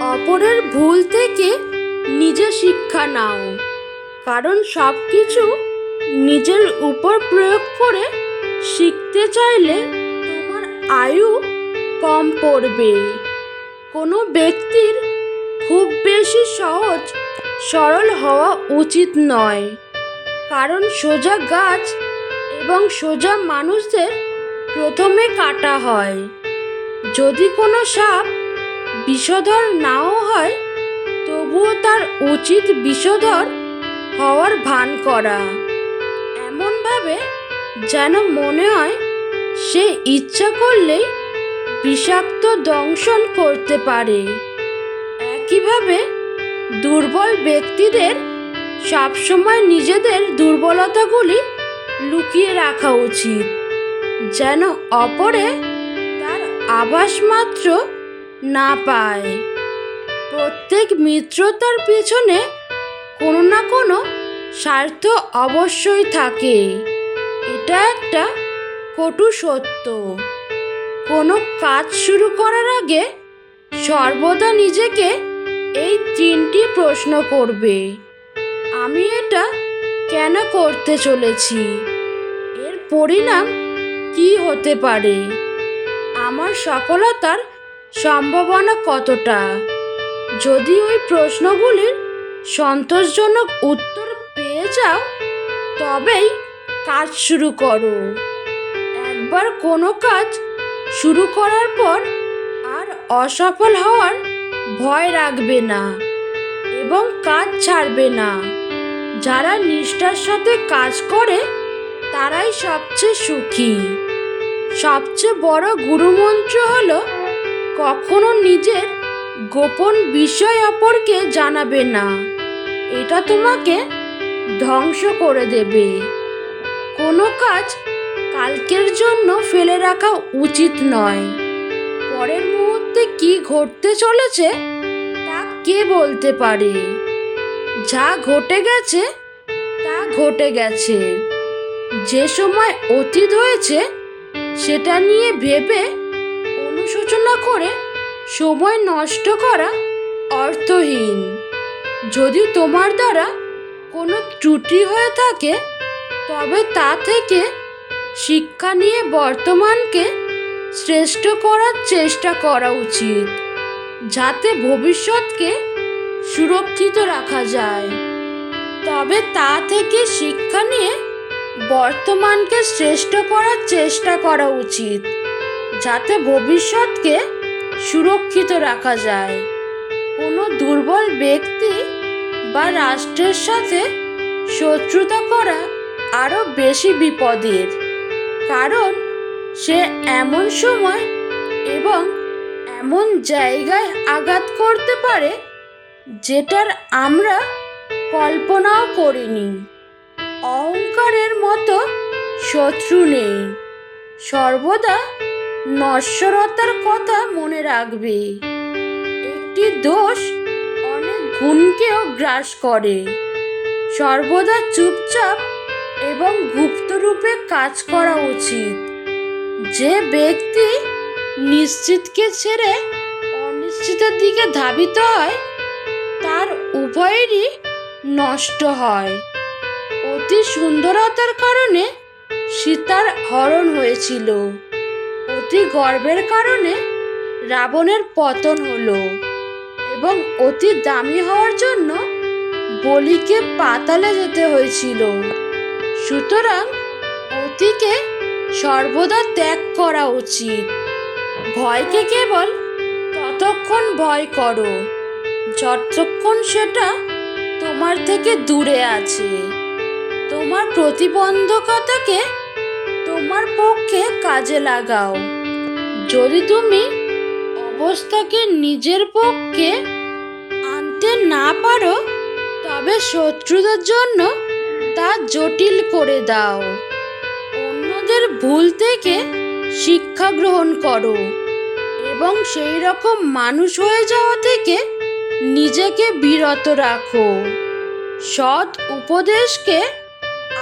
অপরের ভুল থেকে নিজে শিক্ষা নাও। কারণ সব কিছু নিজের উপর প্রয়োগ করে শিখতে চাইলে তোমার আয়ু কম পড়বে। কোনো ব্যক্তির খুব বেশি সহজ, সরল হওয়া উচিত নয়। কারণ সোজা গাছ এবং সোজা মানুষদের প্রথমে কাটা হয়। যদি কোনো সাপ বিষধর নাও হয়, তবুও তার উচিত বিষধর হওয়ার ভান করা। এমনভাবে যেন মনে হয়, সে ইচ্ছা করলেই বিষাক্ত দংশন করতে পারে। একইভাবে দুর্বল ব্যক্তিদের সবসময় নিজেদের দুর্বলতাগুলি লুকিয়ে রাখা উচিত, যেন অপরে তার আভাস মাত্র না পায়। প্রত্যেক মিত্রতার পিছনে কোনো না কোনো স্বার্থ অবশ্যই থাকে। এটা একটা কটু সত্য। কোনো কাজ শুরু করার আগে সর্বদা নিজেকে এই তিনটি প্রশ্ন করবে। আমি এটা কেন করতে চলেছি? এর পরিণাম কি হতে পারে? আমার সফলতার সম্ভাবনা কতটা? যদি ওই প্রশ্নগুলির সন্তোষজনক উত্তর পেয়ে যাও, তবেই কাজ শুরু করো। একবার কোনো কাজ শুরু করার পর আর অসফল হওয়ার ভয় রাখবে না এবং কাজ ছাড়বে না। যারা নিষ্ঠার সাথে কাজ করে, তারাই সবচেয়ে সুখী। সবচেয়ে বড় গুরুমন্ত্র হলো কখনো নিজের গোপন বিষয় অপরকে জানাবে না। এটা তোমাকে ধ্বংস করে দেবে। কোনো কাজ কালকের জন্য ফেলে রাখা উচিত নয়। পরের মুহূর্তে কি ঘটতে চলেছে তা কে বলতে পারে? যা ঘটে গেছে, তা ঘটে গেছে। যে সময় অতীত হয়েছে, সেটা নিয়ে ভেবে অনুশোচনা করে সময় নষ্ট করা অর্থহীন। যদি তোমার দ্বারা কোনো ত্রুটি হয়ে থাকে, তবে তা থেকে শিক্ষা নিয়ে বর্তমানকে শ্রেষ্ঠ করার চেষ্টা করা উচিত, যাতে ভবিষ্যৎকে সুরক্ষিত রাখা যায়। তবে তা থেকে শিক্ষা নিয়ে বর্তমানকে শ্রেষ্ঠ করার চেষ্টা করা উচিত। যাতে ভবিষ্যৎকে সুরক্ষিত রাখা যায়। কোনো দুর্বল ব্যক্তি বা রাষ্ট্রের সাথে শত্রুতা করা আরও বেশি বিপদের। কারণ সে এমন সময় এবং এমন জায়গায় আঘাত করতে পারে যেটার আমরা কল্পনাও করিনি। অহংকারের মতো শত্রু নেই। সর্বদা নশ্বরতার কথা মনে রাখবে। একটি দোষ অনেক গুণকেও গ্রাস করে। সর্বদা চুপচাপ এবং গুপ্তরূপে কাজ করা উচিত। যে ব্যক্তি নিশ্চিতকে ছেড়ে অনিশ্চিতের দিকে ধাবিত হয়, তার উভয়েরই নষ্ট হয়। অতি সুন্দরতার কারণে সীতার হরণ হয়েছিল। অতি গর্বের কারণে রাবণের পতন হলো এবং অতি দামি হওয়ার জন্য বলিকে পাতালে যেতে হয়েছিল। সুতরাং অতিকে সর্বদা ত্যাগ করা উচিত। ভয়কে কেবল ততক্ষণ ভয় করো, যতক্ষণ সেটা তোমার থেকে দূরে আছে। তোমার প্রতিবন্ধকতাকে তোমার পক্ষে কাজে লাগাও। যদি তুমি অবস্থাকে নিজের পক্ষে আনতে না পারো, তবে শত্রুদের জন্য তা জটিল করে দাও। অন্যদের ভুল থেকে শিক্ষা গ্রহণ করো এবং সেই রকম মানুষ হয়ে যাওয়া থেকে নিজেকে বিরত রাখো। সৎ উপদেশকে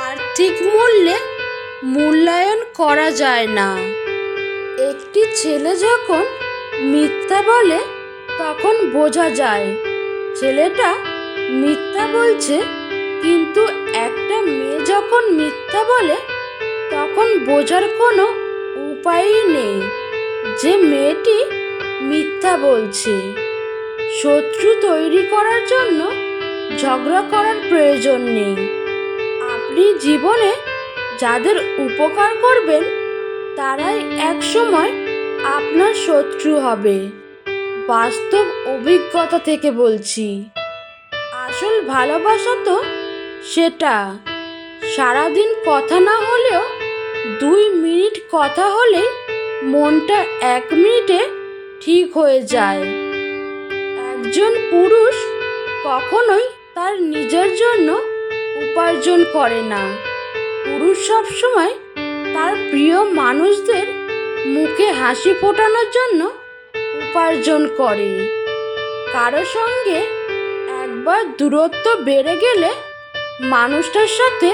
আর্থিক মূল্যে মূল্যায়ন করা যায় না। একটি ছেলে যখন মিথ্যা বলে, তখন বোঝা যায় ছেলেটা মিথ্যা বলছে, কিন্তু একটা মেয়ে যখন মিথ্যা বলে, তখন বোঝার কোনো উপায়ই নেই যে মেয়েটি মিথ্যা বলছে। শত্রু তৈরি করার জন্য ঝগড়া করার প্রয়োজন নেই। আপনি জীবনে যাদের উপকার করবেন তারাই একসময় আপনার শত্রু হবে। বাস্তব অভিজ্ঞতা থেকে বলছি। আসল ভালোবাসা তো সেটা। সারাদিন কথা না হলেও দুই মিনিট কথা হলে মনটা এক মিনিটে ঠিক হয়ে যায়। একজন পুরুষ কখনোই তার নিজের জন্য উপার্জন করে না। পুরুষ সবসময় তার প্রিয় মানুষদের মুখে হাসি ফোটানোর জন্য উপার্জন করে। কারও সঙ্গে একবার দূরত্ব বেড়ে গেলে মানুষটার সাথে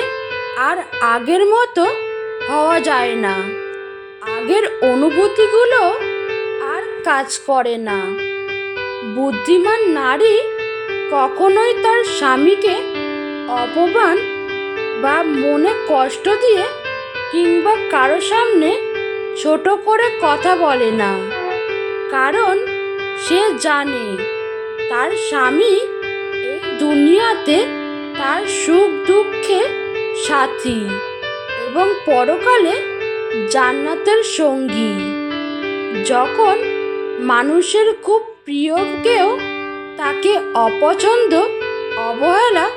আর আগের মতো হওয়া যায় না। আগের অনুভূতিগুলো আর কাজ করে না। বুদ্ধিমান নারী কখনোই তার স্বামীকে অপমান বা মনে কষ্ট দিয়ে কিংবা কারও সামনে ছোট করে কথা বলে না। কারণ সে জানে তার স্বামী এই দুনিয়াতে তার সুখ দুঃখে সাথী এবং পরকালে জান্নাতের সঙ্গী। যখন মানুষের খুব প্রিয় কেউ তাকে অপছন্দ, অবহেলা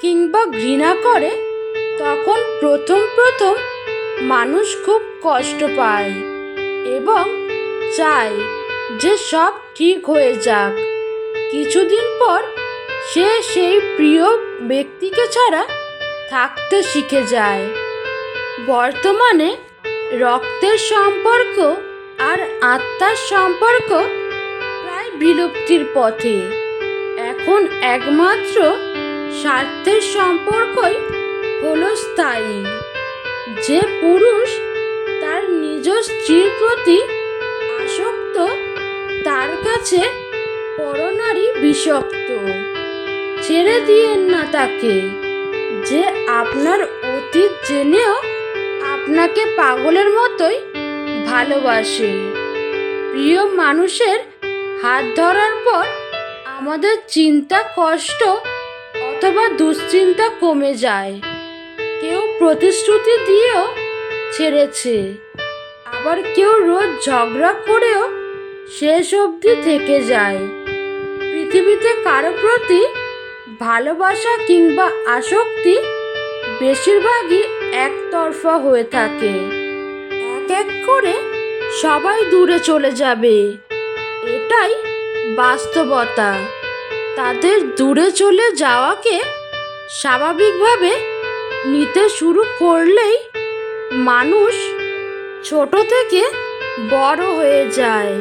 কিংবা ঘৃণা করে, তখন প্রথম প্রথম মানুষ খুব কষ্ট পায় এবং চায় যে সব ঠিক হয়ে যাক। কিছুদিন পর সে সেই প্রিয় ব্যক্তিকে ছাড়া থাকতে শিখে যায়। বর্তমানে রক্তের সম্পর্ক আর আত্মার সম্পর্ক প্রায় বিলুপ্তির পথে। এখন একমাত্র স্বার্থের সম্পর্কই হলো স্থায়ী। যে পুরুষ তার নিজ স্ত্রীর প্রতি আসক্ত, তার কাছে পরনারী বিষাক্ত। ছেড়ে দিয়েন না তাকে। যে আপনার অতীত জেনেও আপনাকে পাগলের মতোই ভালোবাসে। প্রিয় মানুষের হাত ধরার পর আমাদের চিন্তা, কষ্ট অথবা দুশ্চিন্তা কমে যায়। প্রতিশ্রুতি দিয়েও ছেড়েছে। আবার কেউ রোজ ঝগড়া করেও শেষ অবধি থেকে যায়। পৃথিবীতে কারও প্রতি ভালোবাসা কিংবা আসক্তি বেশিরভাগই একতরফা হয়ে থাকে। এক এক করে সবাই দূরে চলে যাবে। এটাই বাস্তবতা। তাদের দূরে চলে যাওয়াকে স্বাভাবিকভাবে নিতে শুরু করলেই মানুষ ছোট থেকে বড় হয়ে যায়।